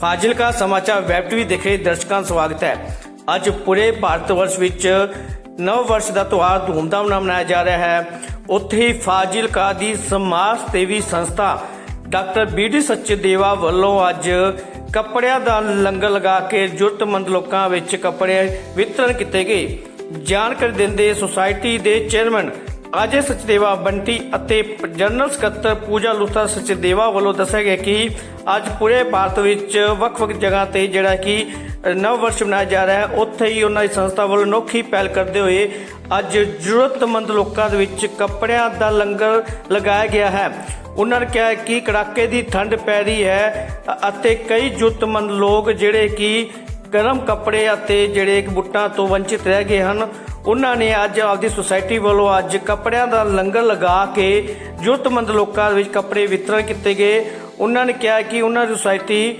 ਫਾਜ਼ਿਲਕਾ ਸਮਾਚਾਰ web TV ਦੇਖ ਰਹੇ ਦਰਸ਼ਕਾਂ ਦਾ ਸਵਾਗਤ ਹੈ। ਅੱਜ ਪੂਰੇ ਭਾਰਤ ਵਰਸ਼ ਵਿੱਚ ਨਵ ਵਰਸ਼ ਦਾ ਤਿਉਹਾਰ ਧੂਮਧਾਮ ਨਾਲ ਮਨਾਇਆ ਜਾ ਰਿਹਾ ਹੈ। ਉੱਥੇ ਹੀ ਫਾਜ਼ਿਲਕਾ ਦੀ ਸਮਾਜ ਸੇਵੀ ਸੰਸਥਾ ਡਾਕਟਰ ਬੀਡੀ ਸੱਚਦੇਵਾ ਵੱਲੋਂ ਅੱਜ ਕੱਪੜਿਆਂ ਦਾ ਲੰਗਰ ਲਗਾ ਕੇ ਜ਼ਰੂਰਤਮੰਦ ਲੋਕਾਂ ਵਿੱਚ ਕੱਪੜੇ ਵਿਤਰਨ ਕੀਤੇ ਗਏ। ਜਾਣਕਾਰੀ ਦਿੰਦੇ ਸੁਸਾਇਟੀ ਦੇ ਚੇਅਰਮੈਨ ਅਜੇ ਸਚਦੇਵਾ ਬੰਟੀ ਅਤੇ ਜਨਰਲ ਸਕੱਤਰ ਪੂਜਾ ਲੁਥਾ ਸਚਦੇਵਾ ਵੱਲੋਂ ਦੱਸਿਆ ਗਿਆ ਕਿ ਅੱਜ ਪੂਰੇ ਭਾਰਤ ਵਿੱਚ ਵੱਖ-ਵੱਖ ਜਗ੍ਹਾ ਤੇ ਜਿਹੜਾ ਕਿ ਨਵ ਵਰਸ਼ ਮਨਾਇਆ ਜਾ ਰਿਹਾ ਹੈ, ਉੱਥੇ ਹੀ ਉਹਨਾਂ ਦੀ ਸੰਸਥਾ ਵੱਲੋਂ ਅਨੋਖੀ ਪਹਿਲ ਕਰਦੇ ਹੋਏ ਅੱਜ ਜ਼ਰੂਰਤਮੰਦ ਲੋਕਾਂ ਦੇ ਵਿੱਚ ਕੱਪੜਿਆਂ ਦਾ ਲੰਗਰ ਲਗਾਇਆ ਗਿਆ ਹੈ। ਉਹਨਾਂ ਨੇ ਕਿਹਾ ਕਿ ਕੜਾਕੇ ਦੀ ਠੰਡ ਪੈ ਰਹੀ ਹੈ ਅਤੇ ਕਈ ਜ਼ਰੂਰਤਮੰਦ ਲੋਕ ਜਿਹੜੇ ਕਿ ਗਰਮ ਕੱਪੜੇ ਅਤੇ ਜਿਹੜੇ ਇੱਕ ਬੁੱਟਾਂ ਤੋਂ ਵੰਚਿਤ ਰਹਿ ਗਏ ਹਨ ਉਹਨਾਂ ਨੇ ਅੱਜ ਆਪਦੀ ਸੁਸਾਇਟੀ ਵੱਲੋਂ ਅੱਜ ਕੱਪੜਿਆਂ ਦਾ ਲੰਗਰ ਲਗਾ ਕੇ ਜ਼ਰੂਰਤਮੰਦ ਲੋਕਾਂ ਦੇ ਵਿੱਚ ਕੱਪੜੇ ਵਿਤਰਨ ਕੀਤੇ ਗਏ। ਉਹਨਾਂ ਨੇ ਕਿਹਾ ਕਿ ਉਹਨਾਂ ਦੀ ਸੁਸਾਇਟੀ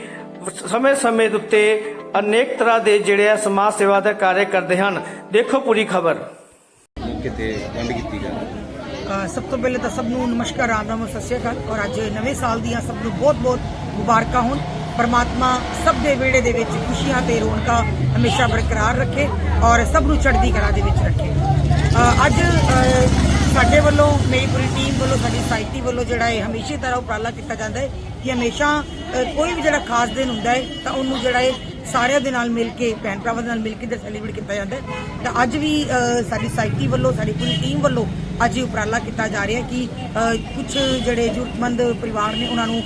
ਸਮੇਂ-ਸਮੇਂ ਦੇ ਉੱਤੇ ਅਨੇਕ ਤਰ੍ਹਾਂ ਦੇ ਜਿਹੜੇ ਆ ਸਮਾਜ ਸੇਵਾ ਦਾ ਕਾਰਜ ਕਰਦੇ ਹਨ। ਦੇਖੋ ਪੂਰੀ ਖਬਰ। ਮੌਕੇ ਤੇ ਵੰਡ ਕੀਤੀ ਅ, ਸਭ ਤੋਂ ਪਹਿਲੇ ਤਾਂ ਸਭ ਨੂੰ ਨਮਸਕਾਰ ਰਾਮ ਰਾਮ ਸਤਿ ਸ਼੍ਰੀ ਅਕਾਲ। ਔਰ ਅੱਜ ਨਵੇਂ ਸਾਲ ਦੀਆਂ ਸਭ ਨੂੰ ਬਹੁਤ-ਬਹੁਤ ਮੁਬਾਰਕਾਂ ਹੋਣ। ਪਰਮਾਤਮਾ ਸਭ ਦੇ ਵਿਹੜੇ ਦੇ ਵਿੱਚ ਖੁਸ਼ੀਆਂ ਤੇ ਰੌਣਕਾਂ ਹਮੇਸ਼ਾ ਬਰਕਰਾਰ ਰੱਖੇ ਔਰ ਸਭ ਨੂੰ ਚੜ੍ਹਦੀ ਕਲਾ ਦੇ ਵਿੱਚ ਰੱਖੇ। ਅੱਜ ਸਾਡੇ ਵੱਲੋਂ, ਮੇਰੀ ਪੂਰੀ ਟੀਮ ਵੱਲੋਂ, ਸਾਡੀ ਸੁਸਾਇਟੀ ਵੱਲੋਂ ਜਿਹੜਾ ਹੈ ਹਮੇਸ਼ਾ ਤਰ੍ਹਾਂ ਉਪਰਾਲਾ ਕੀਤਾ ਜਾਂਦਾ ਹੈ ਕਿ ਹਮੇਸ਼ਾ ਕੋਈ ਵੀ ਜਿਹੜਾ ਖਾਸ ਦਿਨ ਹੁੰਦਾ ਹੈ ਤਾਂ ਉਹਨੂੰ ਜਿਹੜਾ ਹੈ ਸਾਰਿਆਂ ਦੇ ਨਾਲ ਮਿਲ ਕੇ, ਭੈਣ ਭਰਾਵਾਂ ਦੇ ਨਾਲ ਮਿਲ ਕੇ ਤੇ ਸੈਲੀਬ੍ਰੇਟ ਕੀਤਾ ਜਾਂਦਾ ਤਾਂ ਅੱਜ ਵੀ ਸਾਡੀ ਸੁਸਾਇਟੀ ਵੱਲੋਂ, ਸਾਡੀ ਪੂਰੀ ਟੀਮ ਵੱਲੋਂ ਅੱਜ ਇਹ ਉਪਰਾਲਾ ਕੀਤਾ ਜਾ ਰਿਹਾ ਕਿ ਕੁਝ ਜਿਹੜੇ ਜ਼ਰੂਰਤਮੰਦ ਪਰਿਵਾਰ ਨੇ ਉਹਨਾਂ ਨੂੰ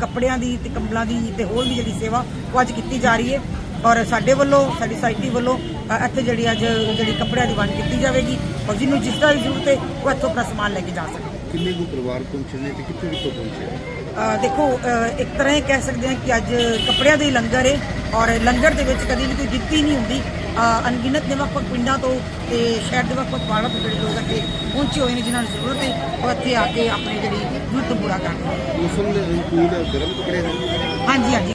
ਕੱਪੜਿਆਂ ਦੀ ਤੇ ਕੰਬਲਾਂ ਦੀ ਤੇ ਹੋਰ ਵੀ ਜਿਹੜੀ ਸੇਵਾ ਉਹ ਅੱਜ ਕੀਤੀ ਜਾ ਰਹੀ ਹੈ। ਔਰ ਸਾਡੇ ਵੱਲੋਂ, ਸਾਡੀ ਸੁਸਾਇਟੀ ਵੱਲੋਂ ਇੱਥੇ ਜਿਹੜੀ ਅੱਜ, ਜਿਹੜੀ ਕੱਪੜਿਆਂ ਦੀ ਵੰਡ ਕੀਤੀ ਜਾਵੇਗੀ। ਔਰ ਜਿਹਨੂੰ ਜਿਸ ਤਰ੍ਹਾਂ ਦੀ ਜ਼ਰੂਰਤ ਹੈ, ਉਹ ਇੱਥੋਂ ਆਪਣਾ ਸਮਾਨ ਲੈ ਕੇ ਜਾ ਸਕਦਾ ਕਿੰਨੇ ਕੁ ਪਰਿਵਾਰ ਪਹੁੰਚੇ ਨੇ ਤੇ ਕਿੱਥੇ ਕਿੱਥੋਂ ਪਹੁੰਚੇ ਦੇਖੋ ਇੱਕ ਤਰ੍ਹਾਂ ਇਹ ਕਹਿ ਸਕਦੇ ਹਾਂ ਕਿ ਅੱਜ ਕੱਪੜਿਆਂ ਦਾ ਲੰਗਰ ਹੈ ਔਰ ਲੰਗਰ ਦੇ ਵਿੱਚ ਕਦੀ ਵੀ ਕੋਈ ਗਿਣਤੀ ਨਹੀਂ ਹੁੰਦੀ। ਅ, ਅਣਗਿਣਤ ਨੇ ਵੱਖ-ਵੱਖ ਪਿੰਡਾਂ ਤੋਂ ਤੇ ਸ਼ਹਿਰ ਦੇ ਵੱਖ-ਵੱਖ ਬਾਹਰਾਂ ਤੋਂ ਜਿਹੜੇ ਲੋਕ ਇੱਥੇ ਪਹੁੰਚੇ ਹੋਏ ਨੇ ਜਿਨ੍ਹਾਂ ਨੂੰ ਜ਼ਰੂਰਤ ਹੈ ਉਹ ਇੱਥੇ ਆ ਕੇ ਆਪਣੀ ਜਿਹੜੀ ਜ਼ਰੂਰਤ ਪੂਰਾ ਕਰਦੇ ਨੇ ਮੌਸਮ ਦੇ ਅਨੁਕੂਲ ਗਰਮ ਕੱਪੜੇ ਹਨ ਹਾਂਜੀ ਹਾਂਜੀ।